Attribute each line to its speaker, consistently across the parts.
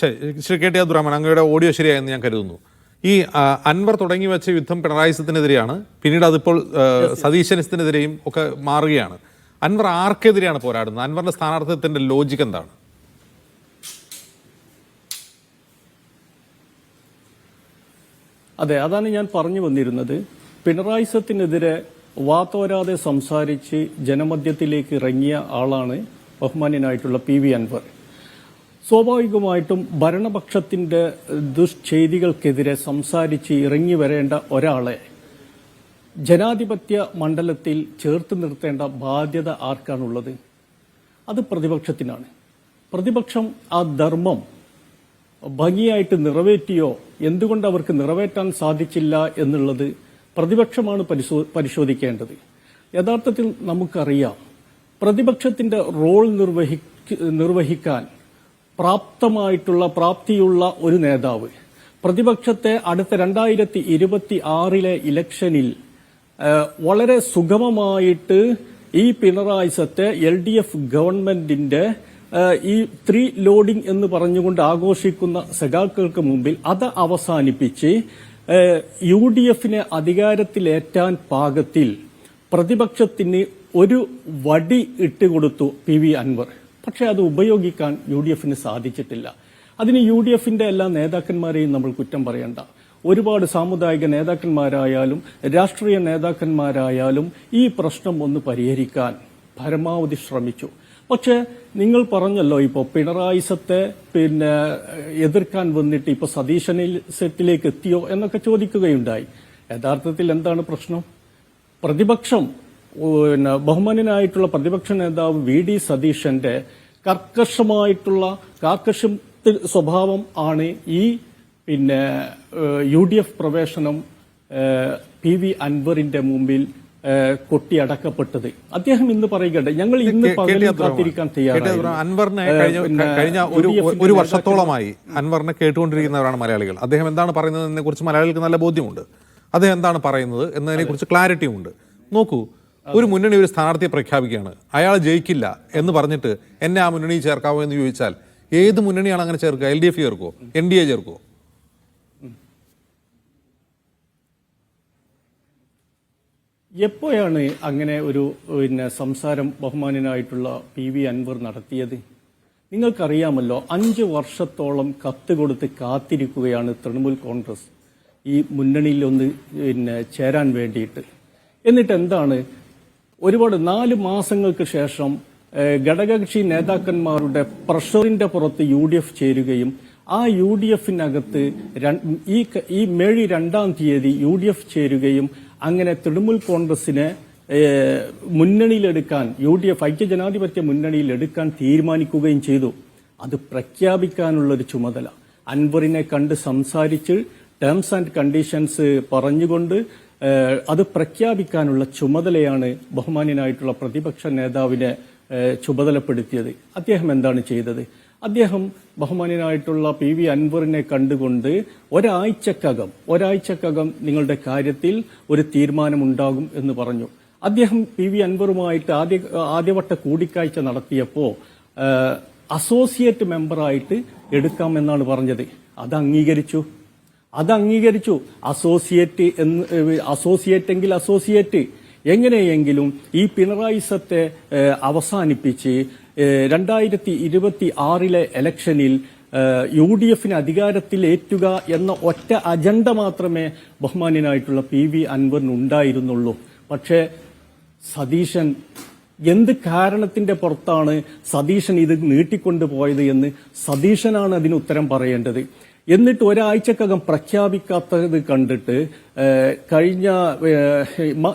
Speaker 1: ശരി Shri K T Abdurahman. അങ്ങയുടെ audio ശരിയായെന്ന് ഞാൻ കരുതുന്നു. ഈ അൻവർ തുടങ്ങി വെച്ച യുദ്ധം പിണറായിസത്തിനെതിരെയാണ്. പിന്നീട് അതിപ്പോൾ സതീശനത്തിനെതിരെയും ഒക്കെ മാറുകയാണ്. അൻവർ ആർക്കെതിരെയാണ് പോരാടുന്നത്? അൻവറിന്റെ സ്ഥാനാർത്ഥിത്വത്തിന്റെ ലോജിക് എന്താണ്?
Speaker 2: അതെ അതാണ് ഞാൻ പറഞ്ഞു വന്നിരുന്നത്. പിണറായിസത്തിനെതിരെ വാത്തോരാതെ സംസാരിച്ച് ജനമധ്യത്തിലേക്ക് ഇറങ്ങിയ ആളാണ് ബഹുമാന്യനായിട്ടുള്ള പി വി അൻവർ. സ്വാഭാവികമായിട്ടും ഭരണപക്ഷത്തിന്റെ ദുഷ്ചെയ്തികൾക്കെതിരെ സംസാരിച്ച് ഇറങ്ങി വരേണ്ട ഒരാളെ ജനാധിപത്യ മണ്ഡലത്തിൽ ചേർത്ത് നിർത്തേണ്ട ബാധ്യത ആർക്കാണുള്ളത്? അത് പ്രതിപക്ഷത്തിനാണ്. പ്രതിപക്ഷം ആ ധർമ്മം ഭംഗിയായിട്ട് നിറവേറ്റിയോ എന്തുകൊണ്ട് അവർക്ക് നിറവേറ്റാൻ സാധിച്ചില്ല എന്നുള്ളത് പ്രതിപക്ഷമാണ് പരിശോ- പരിശോധിക്കേണ്ടത്. യഥാർത്ഥത്തിൽ നമുക്കറിയാം പ്രതിപക്ഷത്തിന്റെ റോൾ നിർവഹിക്ക നിർവഹിക്കാൻ പ്രാപ്തമായിട്ടുള്ള പ്രാപ്തിയുള്ള ഒരു നേതാവ്. പ്രതിപക്ഷത്തെ അടുത്ത രണ്ടായിരത്തി ഇരുപത്തി ആറിലെ ഇലക്ഷനിൽ വളരെ സുഗമമായിട്ട് ഈ പിണറായിസത്തെ എൽ ഡി എഫ് ഗവൺമെന്റിന്റെ ഈ ത്രീ ലോഡിംഗ് എന്ന് പറഞ്ഞുകൊണ്ട് ആഘോഷിക്കുന്ന സഖാക്കൾക്ക് മുമ്പിൽ അത് അവസാനിപ്പിച്ച് യു ഡി എഫിനെ അധികാരത്തിലേറ്റാൻ പാകത്തിൽ പ്രതിപക്ഷത്തിന് ഒരു വടി ഇട്ടുകൊടുത്തു പി വി അൻവർ. പക്ഷെ അത് ഉപയോഗിക്കാൻ യു ഡി എഫിന് സാധിച്ചിട്ടില്ല. അതിന് യു ഡി എഫിന്റെ എല്ലാ നേതാക്കന്മാരെയും നമ്മൾ കുറ്റം പറയണ്ട. ഒരുപാട് സാമുദായിക നേതാക്കന്മാരായാലും രാഷ്ട്രീയ നേതാക്കന്മാരായാലും ഈ പ്രശ്നം ഒന്ന് പരിഹരിക്കാൻ പരമാവധി ശ്രമിച്ചു. പക്ഷേ നിങ്ങൾ പറഞ്ഞല്ലോ ഇപ്പോൾ പിണറായിസത്തെ പിന്നെ എതിർക്കാൻ വന്നിട്ട് ഇപ്പോൾ സതീശനിൽ സെറ്റിലേക്ക് എത്തിയോ എന്നൊക്കെ ചോദിക്കുകയുണ്ടായി. യഥാർത്ഥത്തിൽ എന്താണ് പ്രശ്നം? പ്രതിപക്ഷം പിന്നെ ബഹുമാന്യനായിട്ടുള്ള പ്രതിപക്ഷ നേതാവ് വി ഡി സതീശന്റെ കർക്കശമായിട്ടുള്ള കാർക്കശ സ്വഭാവം ആണ് ഈ പിന്നെ യു ഡി എഫ് പ്രവേശനം പി വി അൻവറിന്റെ മുമ്പിൽ കൊട്ടിയടക്കപ്പെട്ടത്. അദ്ദേഹം ഇന്ന് പറയുകയുണ്ട് ഞങ്ങൾ ഇന്ന് പകലും കാത്തിരിക്കാൻ തയ്യാറാണ്
Speaker 1: അൻവറിനെ കഴിഞ്ഞ ഒരു വർഷത്തോളമായി അൻവറിനെ കേട്ടുകൊണ്ടിരിക്കുന്നവരാണ് മലയാളികൾ. അദ്ദേഹം എന്താണ് പറയുന്നത് കുറിച്ച് മലയാളികൾക്ക് നല്ല ബോധ്യമുണ്ട്. അദ്ദേഹം എന്താണ് പറയുന്നത് എന്നതിനെ കുറിച്ച് ക്ലാരിറ്റിയും ഉണ്ട് നോക്കൂ ഒരു മുന്നണി ഒരു സ്ഥാനാർത്ഥിയെ പ്രഖ്യാപിക്കുകയാണ്. അയാൾ ജയിക്കില്ല എന്ന് പറഞ്ഞിട്ട് എന്നെ ആ മുന്നണിയിൽ ചേർക്കാവോ എന്ന് ചോദിച്ചാൽ ഏത് മുന്നണിയാണ് അങ്ങനെ ചേർക്കുക? എൽ ഡി എഫ് ചേർക്കുമോ എൻ ഡി എ ചേർക്കുമോ
Speaker 2: എപ്പോഴാണ് അങ്ങനെ ഒരു പിന്നെ സംസാരം ബഹുമാനനായിട്ടുള്ള പി വി അൻവർ നടത്തിയത്? നിങ്ങൾക്കറിയാമല്ലോ അഞ്ച് വർഷത്തോളം കത്ത് കൊടുത്ത് കാത്തിരിക്കുകയാണ് തൃണമൂൽ കോൺഗ്രസ് ഈ മുന്നണിയിൽ ഒന്ന് പിന്നെ ചേരാൻ വേണ്ടിയിട്ട്. എന്നിട്ട് എന്താണ് ഒരുപാട് നാല് മാസങ്ങൾക്ക് ശേഷം ഘടകകക്ഷി നേതാക്കന്മാരുടെ പ്രഷറിന്റെ പുറത്ത് യു ഡി എഫ് ചേരുകയും ആ യു ഡി എഫിനകത്ത് ഈ ഈ മേഴി രണ്ടാം തീയതി യു ഡി എഫ് ചേരുകയും അങ്ങനെ തൃണമൂൽ കോൺഗ്രസിനെ മുന്നണിയിലെടുക്കാൻ യു ഡി എഫ് ഐക്യജനാധിപത്യ മുന്നണിയിൽ എടുക്കാൻ തീരുമാനിക്കുകയും ചെയ്തു. അത് പ്രഖ്യാപിക്കാനുള്ള ഒരു ചുമതല. അൻവറിനെ കണ്ട് സംസാരിച്ച് ടേംസ് ആൻഡ് കണ്ടീഷൻസ് പറഞ്ഞുകൊണ്ട് അത് പ്രഖ്യാപിക്കാനുള്ള ചുമതലയാണ് ബഹുമാന്യനായിട്ടുള്ള പ്രതിപക്ഷ നേതാവിനെ ചുമതലപ്പെടുത്തിയത്. അദ്ദേഹം എന്താണ് ചെയ്തത്? അദ്ദേഹം ബഹുമാന്യനായിട്ടുള്ള പി വി അൻവറിനെ കണ്ടുകൊണ്ട് ഒരാഴ്ചക്കകം ഒരാഴ്ചക്കകം നിങ്ങളുടെ കാര്യത്തിൽ ഒരു തീരുമാനമുണ്ടാകും എന്ന് പറഞ്ഞു. അദ്ദേഹം പി വി അൻവറുമായിട്ട് ആദ്യ ആദ്യവട്ട കൂടിക്കാഴ്ച നടത്തിയപ്പോൾ അസോസിയേറ്റ് മെമ്പറായിട്ട് എടുക്കാമെന്നാണ് പറഞ്ഞത്. അത് അംഗീകരിച്ചു അത് അംഗീകരിച്ചു. അസോസിയേറ്റ് എന്ന് അസോസിയേറ്റ് എങ്കിൽ അസോസിയേറ്റ്. എങ്ങനെയെങ്കിലും ഈ പിണറായിസത്തെ അവസാനിപ്പിച്ച് രണ്ടായിരത്തി ഇരുപത്തി ആറിലെ ഇലക്ഷനിൽ യു ഡി എഫിന് അധികാരത്തിൽ ഏറ്റുക എന്ന ഒറ്റ അജണ്ട മാത്രമേ ബഹുമാന്യനായിട്ടുള്ള പി വി അൻവറിനുണ്ടായിരുന്നുള്ളൂ പക്ഷേ സതീശൻ എന്ത് കാരണത്തിന്റെ പുറത്താണ് സതീശൻ ഇത് നീട്ടിക്കൊണ്ടുപോയത് എന്ന് സതീശനാണ് അതിന് ഉത്തരം പറയേണ്ടത്. എന്നിട്ട് ഒരാഴ്ചക്കകം പ്രഖ്യാപിക്കാത്തത് കണ്ടിട്ട് കഴിഞ്ഞ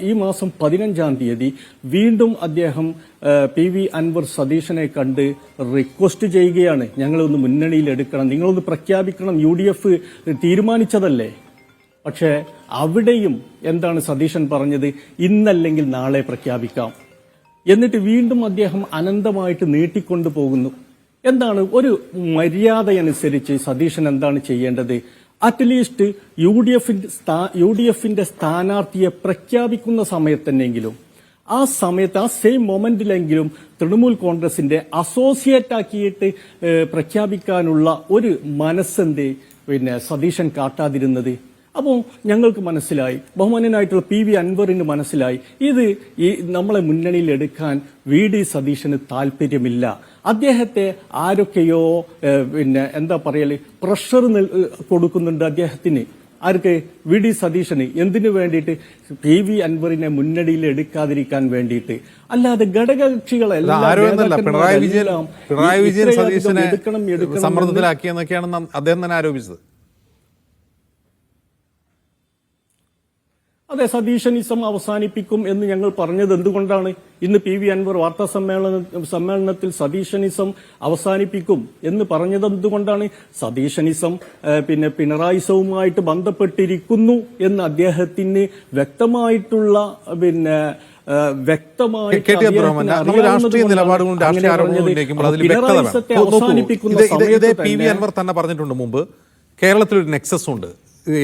Speaker 2: ഈ മാസം പതിനഞ്ചാം തീയതി വീണ്ടും അദ്ദേഹം പി വി അൻവർ സതീശനെ കണ്ട് റിക്വസ്റ്റ് ചെയ്യുകയാണ്. ഞങ്ങളൊന്ന് മുന്നണിയിൽ എടുക്കണം. നിങ്ങളൊന്ന് പ്രഖ്യാപിക്കണം. യു ഡി എഫ് തീരുമാനിച്ചതല്ലേ? പക്ഷേ അവിടെയും എന്താണ് സതീശൻ പറഞ്ഞത്? ഇന്നല്ലെങ്കിൽ നാളെ പ്രഖ്യാപിക്കാം. എന്നിട്ട് വീണ്ടും അദ്ദേഹം അനന്തമായിട്ട് നീട്ടിക്കൊണ്ടു പോകുന്നു എന്താണ് ഒരു മര്യാദയനുസരിച്ച് സതീശൻ എന്താണ് ചെയ്യേണ്ടത്? അറ്റ്ലീസ്റ്റ് യു ഡി എഫിന്റെ യു ഡി എഫിന്റെ സ്ഥാനാർത്ഥിയെ പ്രഖ്യാപിക്കുന്ന സമയത്തന്നെങ്കിലും ആ സമയത്ത് ആ സെയിം മൊമെന്റിലെങ്കിലും തൃണമൂൽ കോൺഗ്രസിന്റെ അസോസിയേറ്റ് ആക്കിയിട്ട് പ്രഖ്യാപിക്കാനുള്ള ഒരു മനസ്സെന്ത് പിന്നെ സതീശൻ കാട്ടാതിരുന്നത്? അപ്പോൾ ഞങ്ങൾക്ക് മനസ്സിലായി. ബഹുമാനനായിട്ടുള്ള പി വി അൻവറിന് മനസ്സിലായി. ഇത് ഈ നമ്മളെ മുന്നണിയിൽ എടുക്കാൻ വി ഡി സതീശന് താല്പര്യമില്ല അദ്ദേഹത്തെ ആരൊക്കെയോ പിന്നെ എന്താ പറയൽ പ്രഷർ കൊടുക്കുന്നുണ്ട് അദ്ദേഹത്തിന്. ആർക്ക്? വി. ഡി. സതീശന്. എന്തിനു വേണ്ടിയിട്ട്? പി. വി. അൻവറിനെ മുന്നണിയിൽ എടുക്കാതിരിക്കാൻ വേണ്ടിയിട്ട്. അല്ലാതെ ഘടകകക്ഷികളെല്ലാം
Speaker 1: സമ്മർദ്ദത്തിലാക്കിയെന്നൊക്കെയാണ് അദ്ദേഹം തന്നെ ആരോപിച്ചത്.
Speaker 2: അതെ സതീശനിസം അവസാനിപ്പിക്കും എന്ന് ഞങ്ങൾ പറഞ്ഞത് എന്തുകൊണ്ടാണ്? ഇന്ന് പി വി അൻവർ വാർത്താ സമ്മേളന സമ്മേളനത്തിൽ സതീശനിസം അവസാനിപ്പിക്കും എന്ന് പറഞ്ഞത് എന്തുകൊണ്ടാണ്? സതീശനിസം പിന്നെ പിണറായിസവുമായിട്ട് ബന്ധപ്പെട്ടിരിക്കുന്നു എന്ന് അദ്ദേഹത്തിന് വ്യക്തമായിട്ടുള്ള പിന്നെ വ്യക്തമായിട്ട്
Speaker 1: രാഷ്ട്രീയ നിലപാടുകളും രാഷ്ട്രീയ ആരോപണങ്ങളും ഉന്നയിക്കുമ്പോൾ അതിൽ വ്യക്തത പി വി അൻവർ തന്നെ പറഞ്ഞിട്ടുണ്ട് മുമ്പ്. കേരളത്തിൽ ഒരു നെക്സസ് ഉണ്ട്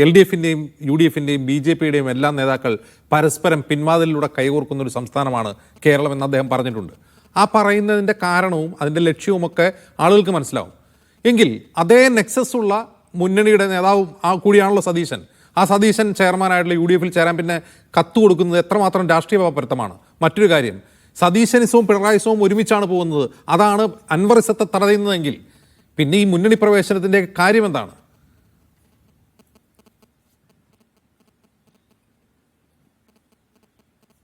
Speaker 1: എൽ ഡി എഫിന്റെയും യു ഡി എഫിന്റെയും ബി ജെ പിയുടെയും എല്ലാ നേതാക്കൾ പരസ്പരം പിൻവാതിലൂടെ കൈകോർക്കുന്ന ഒരു സംസ്ഥാനമാണ് കേരളം എന്ന് അദ്ദേഹം പറഞ്ഞിട്ടുണ്ട്. ആ പറയുന്നതിന്റെ കാരണവും അതിന്റെ ലക്ഷ്യവുമൊക്കെ ആളുകൾക്ക് മനസ്സിലാവും. എങ്കിൽ അതേ നെക്സസ് ഉള്ള മുന്നണിയുടെ നേതാവും ആ കൂടിയാണല്ലോ സതീശൻ. ആ സതീശൻ ചെയർമാനായിട്ടുള്ള യു ഡി എഫിൽ ചേരാൻ പിന്നെ കത്ത് കൊടുക്കുന്നത് എത്രമാത്രം രാഷ്ട്രീയ പൊരുത്തമാണ് മറ്റൊരു കാര്യം സതീശനിസവും പിണറായിസവും ഒരുമിച്ചാണ് പോകുന്നത്. അതാണ് അൻവറിസത്തെ തടയുന്നതെങ്കിൽ പിന്നെ ഈ മുന്നണി പ്രവേശനത്തിന്റെ കാര്യം എന്താണ്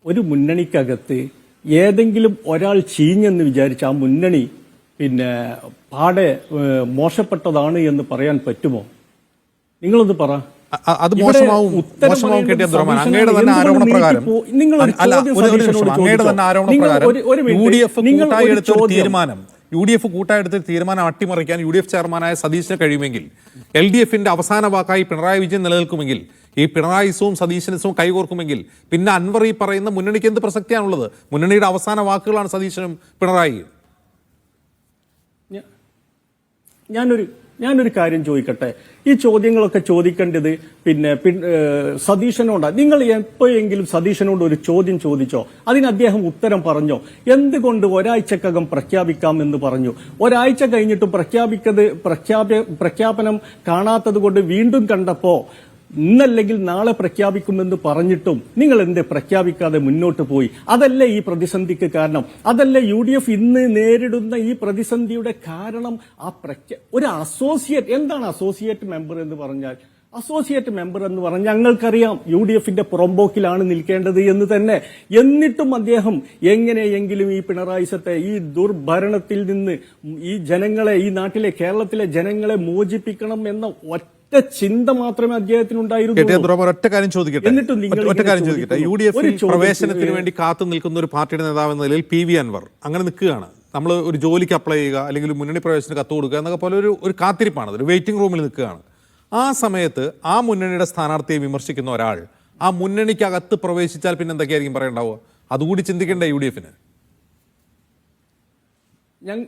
Speaker 2: ഒരു മുന്നണിക്കകത്ത് ഏതെങ്കിലും ഒരാൾ ചീഞ്ഞെന്ന് വിചാരിച്ച് ആ മുന്നണി പിന്നെ പാടെ മോശപ്പെട്ടതാണ് എന്ന് പറയാൻ പറ്റുമോ? നിങ്ങളൊന്ന് പറ.
Speaker 1: അത് മോശമാവും. മോശമാവും കേട്ടി
Speaker 2: അബ്ദുറഹ്മാൻ
Speaker 1: അങ്ങയുടെ തന്നെ
Speaker 2: ആരോപണപ്രകാരം
Speaker 1: ആരോപണ പ്രകാരം? അല്ല ഒരു- നിമിഷം. അങ്ങയുടെ തന്നെ ആരോപണ പ്രകാരം. യു ഡി എഫ് കൂട്ടായി എടുത്ത തീരുമാനം. യു ഡി എഫ് കൂട്ടായി എടുത്ത തീരുമാനം അട്ടിമറിക്കാൻ യു ഡി എഫ് ചെയർമാനായ സതീശിന് കഴിയുമെങ്കിൽ എൽ ഡി എഫിന്റെ അവസാന വാക്കായി പിണറായി വിജയൻ നിലനിൽക്കുമെങ്കിൽ ഈ പിണറായിസവും സതീശനസും കൈകോർക്കുമെങ്കിൽ പിന്നെ അൻവർ ഈ പറയുന്ന മുന്നണിക്ക് എന്ത് പ്രസക്തിയാണുള്ളത്? മുന്നണിയുടെ അവസാന വാക്കുകളാണ് സതീശനും പിണറായിയും.
Speaker 2: ഞാനൊരു ഞാനൊരു കാര്യം ചോദിക്കട്ടെ? ഈ ചോദ്യങ്ങളൊക്കെ ചോദിക്കേണ്ടത് പിന്നെ സതീശനോട്. നിങ്ങൾ എപ്പോഴെങ്കിലും സതീശനോട് ഒരു ചോദ്യം ചോദിച്ചോ? അതിന് അദ്ദേഹം ഉത്തരം പറഞ്ഞോ? എന്തുകൊണ്ട് ഒരാഴ്ചക്കകം പ്രഖ്യാപിക്കാം എന്ന് പറഞ്ഞു? ഒരാഴ്ച കഴിഞ്ഞിട്ടും പ്രഖ്യാപിക്കത് പ്രഖ്യാപ പ്രഖ്യാപനം കാണാത്തത് കൊണ്ട് വീണ്ടും കണ്ടപ്പോ ഇന്നല്ലെങ്കിൽ നാളെ പ്രഖ്യാപിക്കുമെന്ന് പറഞ്ഞിട്ടും നിങ്ങൾ എന്ത് പ്രഖ്യാപിക്കാതെ മുന്നോട്ട് പോയി? അതല്ലേ ഈ പ്രതിസന്ധിക്ക് കാരണം? അതല്ലേ യു ഡി എഫ് ഇന്ന് നേരിടുന്ന ഈ പ്രതിസന്ധിയുടെ കാരണം? ആ പ്രഖ്യാ ഒരു അസോസിയേറ്റ് എന്താണ് അസോസിയേറ്റ് മെമ്പർ എന്ന് പറഞ്ഞാൽ? അസോസിയേറ്റ് മെമ്പർ എന്ന് പറഞ്ഞാൽ ഞങ്ങൾക്കറിയാം യു ഡി എഫിന്റെ പുറമ്പോക്കിലാണ് നിൽക്കേണ്ടത് എന്ന് തന്നെ. എന്നിട്ടും അദ്ദേഹം എങ്ങനെയെങ്കിലും ഈ പിണറായിസത്തെ ഈ ദുർഭരണത്തിൽ നിന്ന് ഈ ജനങ്ങളെ ഈ നാട്ടിലെ കേരളത്തിലെ ജനങ്ങളെ മോചിപ്പിക്കണം എന്ന ഒറ്റ ചിന്ത മാത്രമേ അദ്ദേഹത്തിന്
Speaker 1: ഉണ്ടായിരുന്നു ടി
Speaker 2: ഉണ്ടായിരുന്നുള്ളൂ
Speaker 1: അബ്ദുറഹ്മാൻ ഒറ്റ കാര്യം ചോദിക്കട്ടെ?
Speaker 2: എന്നിട്ടും
Speaker 1: ഒറ്റ- കാര്യം ചോദിക്കട്ടെ? യു ഡി
Speaker 2: ചോദ്യത്തിന്
Speaker 1: പ്രവേശനത്തിന് വേണ്ടി കാത്തു നിൽക്കുന്ന ഒരു പാർട്ടിയുടെ നേതാവ് എന്ന നിലയിൽ പി വി അൻവർ. അങ്ങനെ നിൽക്കുകയാണ്. നമ്മൾ ഒരു ജോലിക്ക് അപ്ലൈ ചെയ്യുക അല്ലെങ്കിൽ മുന്നണി പ്രവേശനം കത്ത് കൊടുക്കുക എന്നൊക്കെ പോലെ ഒരു ഒരു കാത്തിരിപ്പാണ് ഒരു വെയിറ്റിംഗ് റൂമിൽ നിൽക്കുകയാണ്. ആ സമയത്ത് ആ മുന്നണിയുടെ സ്ഥാനാർത്ഥിയെ വിമർശിക്കുന്ന ഒരാൾ ആ മുന്നണിക്കകത്ത് പ്രവേശിച്ചാൽ പിന്നെ എന്തൊക്കെയായിരിക്കും പറയണ്ടാവുക? അതുകൂടി ചിന്തിക്കേണ്ട യു ഡി എഫിന്?
Speaker 2: ഞാൻ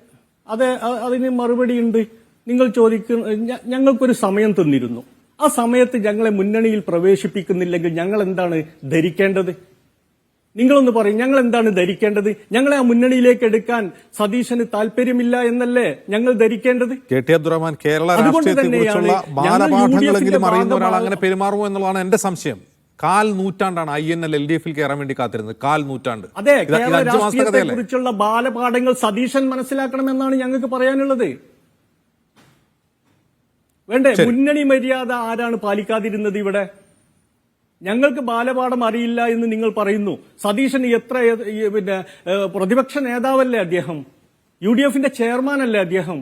Speaker 2: അതെ അതിന് മറുപടി ഉണ്ട് നിങ്ങൾ ചോദിക്കുന്ന ഞങ്ങൾക്കൊരു സമയം തന്നിരുന്നു. ആ സമയത്ത് ഞങ്ങളെ മുന്നണിയിൽ പ്രവേശിപ്പിക്കുന്നില്ലെങ്കിൽ ഞങ്ങൾ എന്താണ് ധരിക്കേണ്ടത്? നിങ്ങളൊന്ന് പറയും ഞങ്ങൾ എന്താണ് ധരിക്കേണ്ടത്? ഞങ്ങളെ ആ മുന്നണിയിലേക്ക് എടുക്കാൻ സതീശന് താല്പര്യമില്ല എന്നല്ലേ ഞങ്ങൾ ധരിക്കേണ്ടത്?
Speaker 1: കെ ടി അബ്ദുറഹ്മാൻ കേരള ബാലപാഠങ്ങളെങ്കിലും അറിയുന്ന ഒരാൾ അങ്ങനെ പെരുമാറുമോ എന്നുള്ളതാണ് എന്റെ സംശയം. കാൽ നൂറ്റാണ്ടാണ് I N L L D എഫിൽ കയറാൻ വേണ്ടി കാത്തിരുന്നത്. കാൽ നൂറ്റാണ്ട്.
Speaker 2: അതെ കേരള രാഷ്ട്രീയത്തെ കുറിച്ചുള്ള ബാലപാഠങ്ങൾ സതീശൻ മനസ്സിലാക്കണമെന്നാണ് ഞങ്ങൾക്ക് പറയാനുള്ളത്. വേണ്ടേ? മുന്നണി മര്യാദ ആരാണ് പാലിക്കാതിരുന്നത് ഇവിടെ? ഞങ്ങൾക്ക് ബാലപാഠം അറിയില്ല എന്ന് നിങ്ങൾ പറയുന്നു. സതീശൻ എത്ര പിന്നെ പ്രതിപക്ഷ നേതാവല്ലേ അദ്ദേഹം? യു ഡി എഫിന്റെ ചെയർമാൻ അല്ലേ അദ്ദേഹം?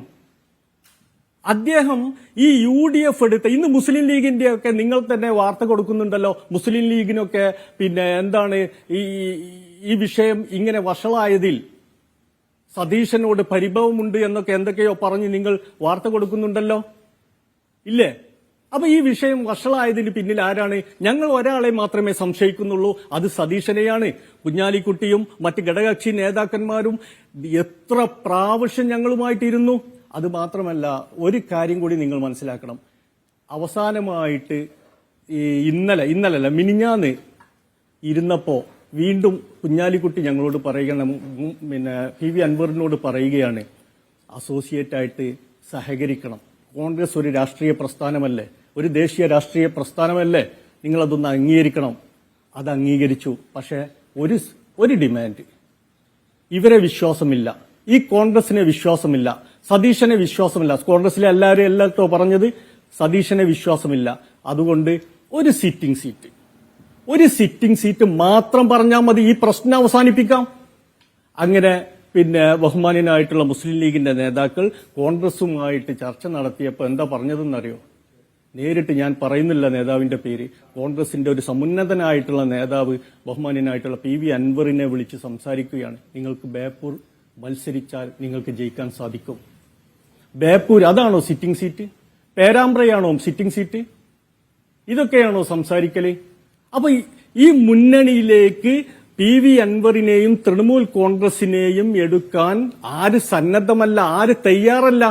Speaker 2: അദ്ദേഹം ഈ യു ഡി എഫ് എടുത്ത ഇന്ന് മുസ്ലിം ലീഗിന്റെ ഒക്കെ നിങ്ങൾ തന്നെ വാർത്ത കൊടുക്കുന്നുണ്ടല്ലോ. മുസ്ലിം ലീഗിനൊക്കെ പിന്നെ എന്താണ് ഈ ഈ വിഷയം ഇങ്ങനെ വഷളായതിൽ സതീശനോട് പരിഭവമുണ്ട് എന്നൊക്കെ എന്തൊക്കെയോ പറഞ്ഞ് നിങ്ങൾ വാർത്ത കൊടുക്കുന്നുണ്ടല്ലോ. ഇല്ലേ? അപ്പൊ ഈ വിഷയം വഷളായതിന് പിന്നിൽ ആരാണ്? ഞങ്ങൾ ഒരാളെ മാത്രമേ സംശയിക്കുന്നുള്ളൂ. അത് സതീശനെയാണ്. കുഞ്ഞാലിക്കുട്ടിയും മറ്റ് ഘടകകക്ഷി നേതാക്കന്മാരും എത്ര പ്രാവശ്യം ഞങ്ങളുമായിട്ടിരുന്നു? അത് മാത്രമല്ല ഒരു കാര്യം കൂടി നിങ്ങൾ മനസ്സിലാക്കണം. അവസാനമായിട്ട് ഇന്നലെ ഇന്നലല്ല മിനിഞ്ഞാന്ന് ഇരുന്നപ്പോ വീണ്ടും കുഞ്ഞാലിക്കുട്ടി ഞങ്ങളോട് പറയുകയാണ് പിന്നെ പി വി അൻവറിനോട് പറയുകയാണ് അസോസിയേറ്റ് ആയിട്ട് സഹകരിക്കണം. കോൺഗ്രസ് ഒരു രാഷ്ട്രീയ പ്രസ്ഥാനമല്ലേ? ഒരു ദേശീയ രാഷ്ട്രീയ പ്രസ്ഥാനമല്ലേ? നിങ്ങളതൊന്ന് അംഗീകരിക്കണം. അത് അംഗീകരിച്ചു. പക്ഷേ ഒരു ഒരു ഡിമാൻഡ്. ഇവരെ വിശ്വാസമില്ല. ഈ കോൺഗ്രസിനെ വിശ്വാസമില്ല. സതീശനെ വിശ്വാസമില്ല. കോൺഗ്രസിലെ എല്ലാവരും എല്ലാത്തോ പറഞ്ഞത് സതീശനെ വിശ്വാസമില്ല. അതുകൊണ്ട് ഒരു സിറ്റിംഗ് സീറ്റ്. ഒരു സിറ്റിംഗ് സീറ്റ് മാത്രം പറഞ്ഞാൽ മതി. ഈ പ്രശ്നം അവസാനിപ്പിക്കാം. അങ്ങനെ പിന്നെ ബഹുമാന്യനായിട്ടുള്ള മുസ്ലിം ലീഗിന്റെ നേതാക്കൾ കോൺഗ്രസുമായിട്ട് ചർച്ച നടത്തിയപ്പോൾ എന്താ പറഞ്ഞതെന്നറിയോ? നേരിട്ട് ഞാൻ പറയുന്നില്ല നേതാവിന്റെ പേര്. കോൺഗ്രസിന്റെ ഒരു സമുന്നതനായിട്ടുള്ള നേതാവ് ബഹുമാന്യനായിട്ടുള്ള പി വി അൻവറിനെ വിളിച്ച് സംസാരിക്കുകയാണ്. നിങ്ങൾക്ക് ബേപ്പൂർ മത്സരിച്ചാൽ നിങ്ങൾക്ക് ജയിക്കാൻ സാധിക്കും. ബേപ്പൂർ അതാണോ സിറ്റിംഗ് സീറ്റ്? പേരാമ്പ്രയാണോ സിറ്റിംഗ് സീറ്റ്? ഇതൊക്കെയാണോ സംസാരിക്കൽ? അപ്പൊ ഈ- മുന്നണിയിലേക്ക് പി വി അൻവറിനെയും തൃണമൂൽ കോൺഗ്രസിനെയും എടുക്കാൻ ആര് സന്നദ്ധമല്ല ആര് തയ്യാറല്ല?